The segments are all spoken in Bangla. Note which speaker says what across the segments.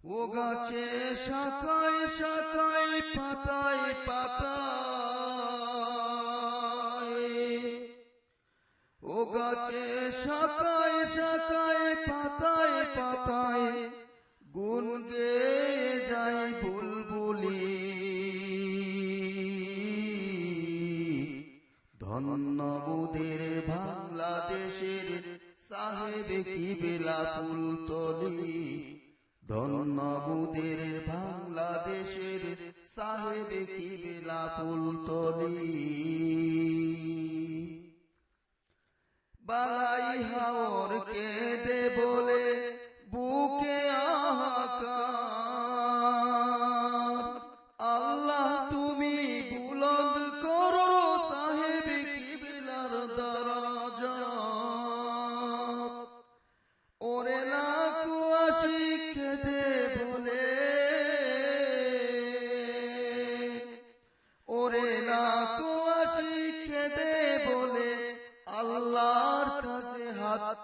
Speaker 1: ও গাছে শাখায় শাখায় পাতায় পাতায় ও গাছে শাখায় শাখায় পাতায় পাতায় গুন গে যায় বুলবুলি। ধন্য মোদের বাংলাদেশের সাহেব কি বেলা ফুল ধন্য মোদের বাংলাদেশের সাহেব কি বেলা ফুল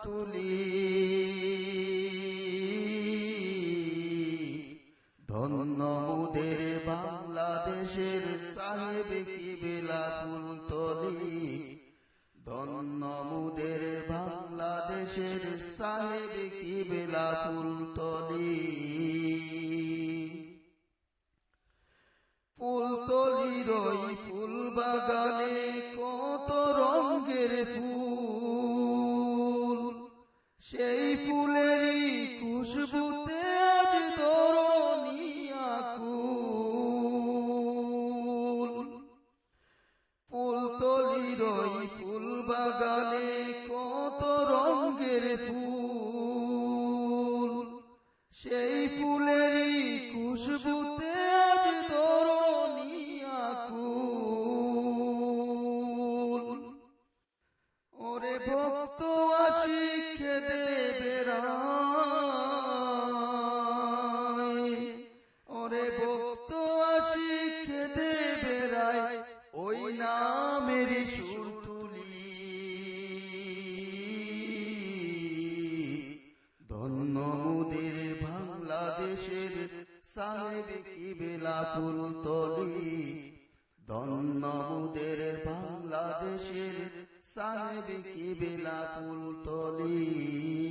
Speaker 1: তুলি। ধন্য মোদের বাংলাদেশের সাহেব কি বেলা ফুল তলি ধন্য মোদের বাংলাদেশের সাহেব কি বেলা ফুল তলি ফুল তলির ওই ফুল বাগানে ফুল ফুল বাগানে কত রঙের ফুল। সেই ফুলেরই খুশবুতে কুল ওরে ভক্ত আশিক খেদে সাহেব কি বেলা ফুল তলি। ধন্য মোদের বাংলাদেশের সাহেব কি বেলা ফুল তলি।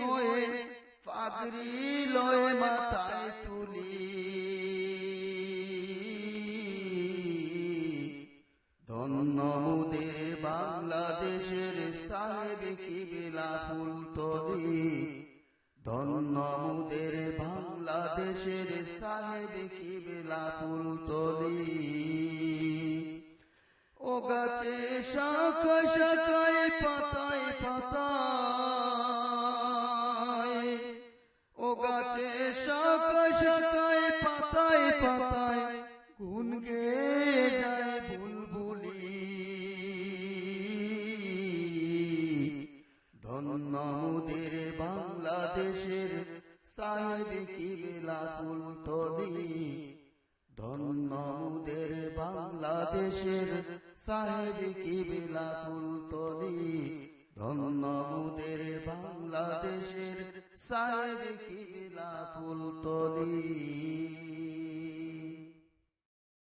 Speaker 1: হয়ে পাগড়ি লয় মাথায় তুলি। ধন্য মোদের বাংলাদেশের সাহেব কি বেলা ফুল তলি ধন্য মোদের বাংলাদেশের সাহেব কি বেলা ফুল তলি ও গাছে শাখায় শাখায় পাতায় পাতায় শাখায় পাতায় পাতায় গুন গে যায় বুলবুলি। ধন্য মোদের বাংলাদেশের সাহেব কি বেলা ফুল তলি ধন্য মোদের বাংলাদেশের সাহেব কি বেলা ফুল তলি ধন্য মোদের বাংলাদেশের সাহেব تو